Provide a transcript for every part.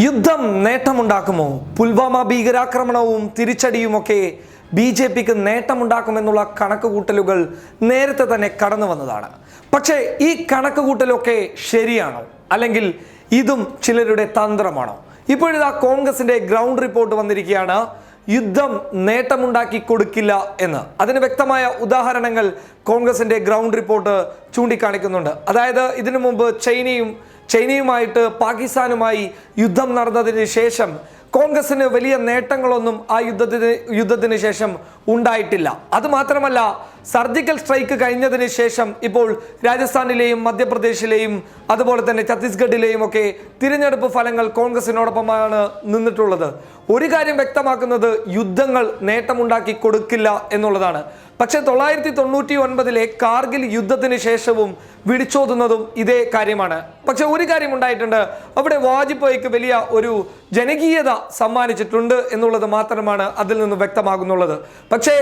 യുദ്ധം നേട്ടമുണ്ടാക്കുമോ? പുൽവാമ ഭീകരാക്രമണവും തിരിച്ചടിയുമൊക്കെ ബി ജെ പിക്ക് നേട്ടമുണ്ടാക്കുമെന്നുള്ള കണക്കുകൂട്ടലുകൾ നേരത്തെ തന്നെ കടന്നു വന്നതാണ്. പക്ഷേ ഈ കണക്കുകൂട്ടലൊക്കെ ശരിയാണോ? അല്ലെങ്കിൽ ഇതും ചിലരുടെ തന്ത്രമാണോ? ഇപ്പോഴിതാ കോൺഗ്രസിന്റെ ഗ്രൗണ്ട് റിപ്പോർട്ട് വന്നിരിക്കുകയാണ്. യുദ്ധം നേട്ടമുണ്ടാക്കി കൊടുക്കില്ല എന്ന്. അതിന് വ്യക്തമായ ഉദാഹരണങ്ങൾ കോൺഗ്രസിന്റെ ഗ്രൗണ്ട് റിപ്പോർട്ട് ചൂണ്ടിക്കാണിക്കുന്നുണ്ട്. അതായത് ഇതിനു മുമ്പ് ചൈനയും ചൈനയുമായിട്ട് പാകിസ്ഥാനുമായി യുദ്ധം നടന്നതിന് ശേഷം കോൺഗ്രസിന് വലിയ നേട്ടങ്ങളൊന്നും ആ യുദ്ധത്തിന് യുദ്ധത്തിന് ശേഷം ഉണ്ടായിട്ടില്ല. അതുമാത്രമല്ല സർജിക്കൽ സ്ട്രൈക്ക് കഴിഞ്ഞതിന് ശേഷം ഇപ്പോൾ രാജസ്ഥാനിലെയും മധ്യപ്രദേശിലെയും അതുപോലെ തന്നെ ഛത്തീസ്ഗഡിലെയും ഒക്കെ തിരഞ്ഞെടുപ്പ് ഫലങ്ങൾ കോൺഗ്രസിനോടൊപ്പമാണ് നിന്നിട്ടുള്ളത്. ഒരു കാര്യം വ്യക്തമാക്കുന്നത് യുദ്ധങ്ങൾ നേട്ടമുണ്ടാക്കി കൊടുക്കില്ല എന്നുള്ളതാണ്. പക്ഷേ തൊള്ളായിരത്തി തൊണ്ണൂറ്റി ഒൻപതിലെ കാർഗിൽ യുദ്ധത്തിന് ശേഷവും വിളിച്ചോതുന്നതും ഇതേ കാര്യമാണ്. പക്ഷെ ഒരു കാര്യം ഉണ്ടായിട്ടുണ്ട്. അവിടെ വാജ്പേയിക്ക് വലിയ ഒരു ജനകീയത സമ്മാനിച്ചിട്ടുണ്ട് എന്നുള്ളത് മാത്രമാണ് അതിൽ നിന്ന് വ്യക്തമാകുന്നുള്ളത്. പക്ഷേ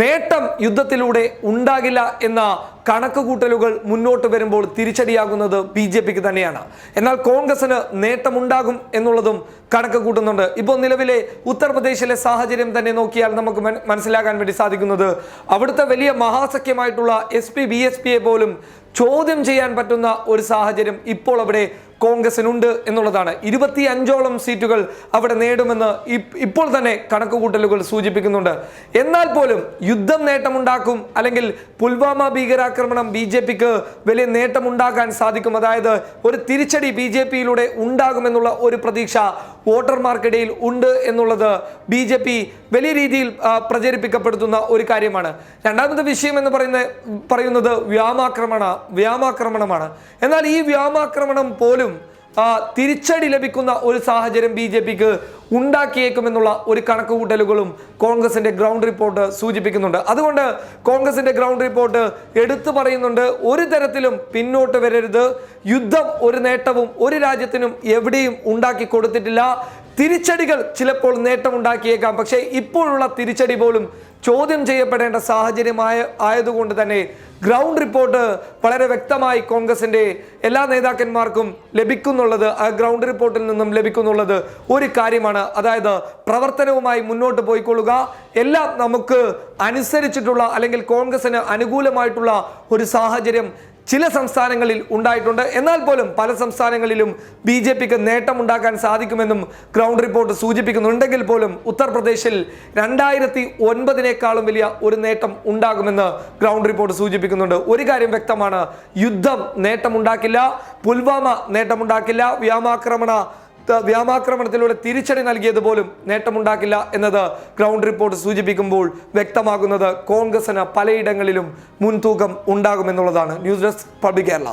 നേട്ടം യുദ്ധത്തിലൂടെ ഉണ്ടാകില്ല എന്ന കണക്കുകൂട്ടലുകൾ മുന്നോട്ട് വരുമ്പോൾ തിരിച്ചടിയാകുന്നത് ബി ജെ പിക്ക് തന്നെയാണ്. എന്നാൽ കോൺഗ്രസിന് നേട്ടമുണ്ടാകും എന്നുള്ളതും കണക്ക് കൂട്ടുന്നുണ്ട് ഇപ്പോൾ നിലവിലെ ഉത്തർപ്രദേശിലെ സാഹചര്യം തന്നെ നോക്കിയാൽ നമുക്ക് മനസ്സിലാക്കാൻ വേണ്ടി സാധിക്കുന്നത് അവിടുത്തെ വലിയ മഹാസഖ്യമായിട്ടുള്ള എസ് പി ബി എസ് പിയെ പോലും ചോദ്യം ചെയ്യാൻ പറ്റുന്ന ഒരു സാഹചര്യം ഇപ്പോൾ അവിടെ കോൺഗ്രസിനുണ്ട് എന്നുള്ളതാണ്. ഇരുപത്തി അഞ്ചോളം സീറ്റുകൾ അവിടെ നേടുമെന്ന് ഇപ്പോൾ തന്നെ കണക്കുകൂട്ടലുകൾ സൂചിപ്പിക്കുന്നുണ്ട്. എന്നാൽ പോലും യുദ്ധം നേട്ടമുണ്ടാക്കും അല്ലെങ്കിൽ പുൽവാമ ഭീകരാക്രമണം ബി ജെ പിക്ക് വലിയ നേട്ടമുണ്ടാക്കാൻ സാധിക്കും. അതായത് ഒരു തിരിച്ചടി ബി ജെ പിയിലൂടെ ഉണ്ടാകുമെന്നുള്ള ഒരു പ്രതീക്ഷ വോട്ടർമാർക്കിടയിൽ ഉണ്ട് എന്നുള്ളത് ബി ജെ പി വലിയ രീതിയിൽ പ്രചരിപ്പിക്കപ്പെടുത്തുന്ന ഒരു കാര്യമാണ്. രണ്ടാമത്തെ വിഷയം എന്ന് പറയുന്ന പറയുന്നത് വ്യാമാക്രമണ വ്യാമാക്രമണമാണ്. എന്നാൽ ഈ വ്യാമാക്രമണം പോലും തിരിച്ചടി ലഭിക്കുന്ന ഒരു സാഹചര്യം ബി ജെ പിക്ക് ഉണ്ടാക്കിയേക്കുമെന്നുള്ള ഒരു കണക്കുകൂട്ടലുകളും കോൺഗ്രസിന്റെ ഗ്രൗണ്ട് റിപ്പോർട്ട് സൂചിപ്പിക്കുന്നുണ്ട്. അതുകൊണ്ട് കോൺഗ്രസിന്റെ ഗ്രൗണ്ട് റിപ്പോർട്ട് എടുത്തു പറയുന്നുണ്ട്. ഒരു തരത്തിലും പിന്നോട്ട് വരരുത്. യുദ്ധം ഒരു നേട്ടവും ഒരു രാജ്യത്തിനും എവിടെയും ഉണ്ടാക്കി കൊടുത്തിട്ടില്ല. തിരിച്ചടികൾ ചിലപ്പോൾ നേട്ടമുണ്ടാക്കിയേക്കാം. പക്ഷേ ഇപ്പോഴുള്ള തിരിച്ചടി പോലും ചോദ്യം ചെയ്യപ്പെടേണ്ട സാഹചര്യമായ ആയതുകൊണ്ട് തന്നെ ഗ്രൗണ്ട് റിപ്പോർട്ട് വളരെ വ്യക്തമായി കോൺഗ്രസിന്റെ എല്ലാ നേതാക്കന്മാർക്കും ലഭിക്കുന്നുള്ളത് ആ ഗ്രൗണ്ട് റിപ്പോർട്ടിൽ നിന്നും ലഭിക്കുന്നുള്ളത് ഒരു കാര്യമാണ്. അതായത് പ്രവർത്തനവുമായി മുന്നോട്ട് പോയിക്കൊള്ളുക. എല്ലാം നമുക്ക് അനുസരിച്ചിട്ടുള്ള അല്ലെങ്കിൽ കോൺഗ്രസിന് അനുകൂലമായിട്ടുള്ള ഒരു സാഹചര്യം ചില സംസ്ഥാനങ്ങളിൽ ഉണ്ടായിട്ടുണ്ട്. എന്നാൽ പോലും പല സംസ്ഥാനങ്ങളിലും ബി ജെ പിക്ക് നേട്ടമുണ്ടാക്കാൻ സാധിക്കുമെന്നും ഗ്രൗണ്ട് റിപ്പോർട്ട് സൂചിപ്പിക്കുന്നുണ്ടെങ്കിൽ പോലും ഉത്തർപ്രദേശിൽ രണ്ടായിരത്തി ഒൻപതിനേക്കാളും വലിയ ഒരു നേട്ടം ഉണ്ടാകുമെന്ന് ഗ്രൗണ്ട് റിപ്പോർട്ട് സൂചിപ്പിക്കുന്നുണ്ട്. ഒരു കാര്യം വ്യക്തമാണ്. യുദ്ധം നേട്ടമുണ്ടാക്കില്ല പുൽവാമ നേട്ടമുണ്ടാക്കില്ല വ്യോമാക്രമണ വ്യാമാക്രമണത്തിലൂടെ തിരിച്ചടി നൽകിയത് പോലും നേട്ടമുണ്ടാക്കില്ല എന്നത് ഗ്രൗണ്ട് റിപ്പോർട്ട് സൂചിപ്പിക്കുമ്പോൾ വ്യക്തമാകുന്നത് കോൺഗ്രസിന് പലയിടങ്ങളിലും മുൻതൂക്കം ഉണ്ടാകുമെന്നുള്ളതാണ്. News desk public Kerala.